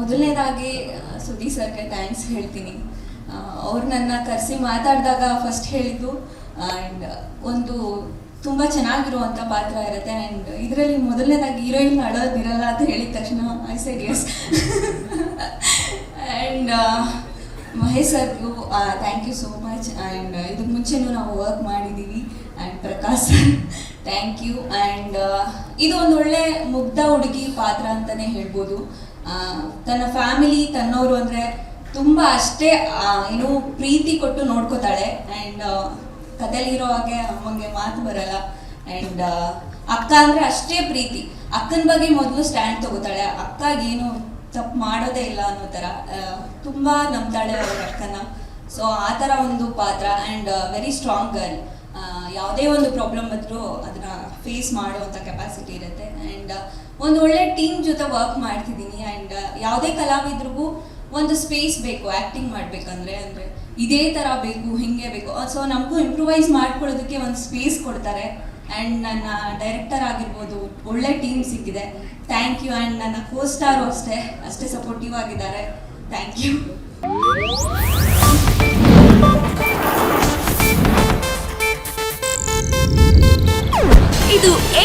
ಮೊದಲನೇದಾಗಿ ಸುದಿ ಸರ್ಗೆ ಥ್ಯಾಂಕ್ಸ್ ಹೇಳ್ತೀನಿ. ಅವ್ರು ನನ್ನ ಕರೆಸಿ ಮಾತಾಡಿದಾಗ ಫಸ್ಟ್ ಹೇಳಿದ್ದು ಆ್ಯಂಡ್ ಒಂದು ತುಂಬ ಚೆನ್ನಾಗಿರುವಂಥ ಪಾತ್ರ ಇರುತ್ತೆ. ಆ್ಯಂಡ್ ಇದರಲ್ಲಿ ಮೊದಲನೇದಾಗಿ ಹೀರೋಯಿನ್ ಅಳೋದಿರಲ್ಲ ಅಂತ ಹೇಳಿದ ತಕ್ಷಣ I said yes and Mahesh ಸರ್ಗೂ thank you so much and ಇದಕ್ಕೆ ಮುಂಚೆನೂ ನಾವು ವರ್ಕ್ ಮಾಡಿದ್ದೀವಿ and Prakash thank you and ಇದು ಒಂದು ಒಳ್ಳೆ ಮುಗ್ಧ ಹುಡುಗಿ ಪಾತ್ರ ಅಂತಲೇ ಹೇಳ್ಬೋದು. ತನ್ನ ಫ್ಯಾಮಿಲಿ ತನ್ನವರು ಅಂದರೆ ತುಂಬ ಅಷ್ಟೇ ಏನು ಪ್ರೀತಿ ಕೊಟ್ಟು ನೋಡ್ಕೋತಾಳೆ. ಆ್ಯಂಡ್ ಕಥೆಲಿರೋ ಹಾಗೆ ಅಮ್ಮಂಗೆ ಮಾತು ಬರಲ್ಲ. ಆ್ಯಂಡ್ ಅಕ್ಕ ಅಂದರೆ ಅಷ್ಟೇ ಪ್ರೀತಿ. ಅಕ್ಕನ ಬಗ್ಗೆ ಮೊದಲು ಸ್ಟ್ಯಾಂಡ್ ತಗೋತಾಳೆ. ಅಕ್ಕಗೇನು ತಪ್ಪು ಮಾಡೋದೇ ಇಲ್ಲ ಅನ್ನೋ ಥರ ತುಂಬ ನಂಬ್ತಾಳೆ ಅವ್ರ ಅಕ್ಕನ. ಸೊ ಆ ಥರ ಒಂದು ಪಾತ್ರ. ಆ್ಯಂಡ್ ವೆರಿ ಸ್ಟ್ರಾಂಗ್ ಗರ್ಲ್ ಯಾವುದೇ ಒಂದು ಪ್ರಾಬ್ಲಮ್ ಬಂದರೂ ಅದನ್ನ ಫೇಸ್ ಮಾಡುವಂಥ ಕೆಪಾಸಿಟಿ ಇರುತ್ತೆ. ಆ್ಯಂಡ್ ಒಂದು ಒಳ್ಳೆ ಟೀಮ್ ಜೊತೆ ವರ್ಕ್ ಮಾಡ್ತಿದ್ದೀನಿ ಆ್ಯಂಡ್ ಯಾವುದೇ ಕಲಾವಿದ್ರಿಗೂ ಒಂದು ಸ್ಪೇಸ್ ಬೇಕು ಆ್ಯಕ್ಟಿಂಗ್ ಮಾಡಬೇಕಂದ್ರೆ ಅಂದರೆ ಇದೇ ಥರ ಬೇಕು, ಹಿಂಗೆ ಬೇಕು. ಸೊ ನಮಗೂ ಇಂಪ್ರೂವೈಸ್ ಮಾಡ್ಕೊಳ್ಳೋದಕ್ಕೆ ಒಂದು ಸ್ಪೇಸ್ ಕೊಡ್ತಾರೆ ಆ್ಯಂಡ್ ನನ್ನ ಡೈರೆಕ್ಟರ್ ಆಗಿರ್ಬೋದು, ಒಳ್ಳೆ ಟೀಮ್ ಸಿಕ್ಕಿದೆ. ಥ್ಯಾಂಕ್ ಯು ಆ್ಯಂಡ್ ನನ್ನ ಕೋ ಸ್ಟಾರು ಅಷ್ಟೇ ಅಷ್ಟೇ ಸಪೋರ್ಟಿವ್ ಆಗಿದ್ದಾರೆ. Thank you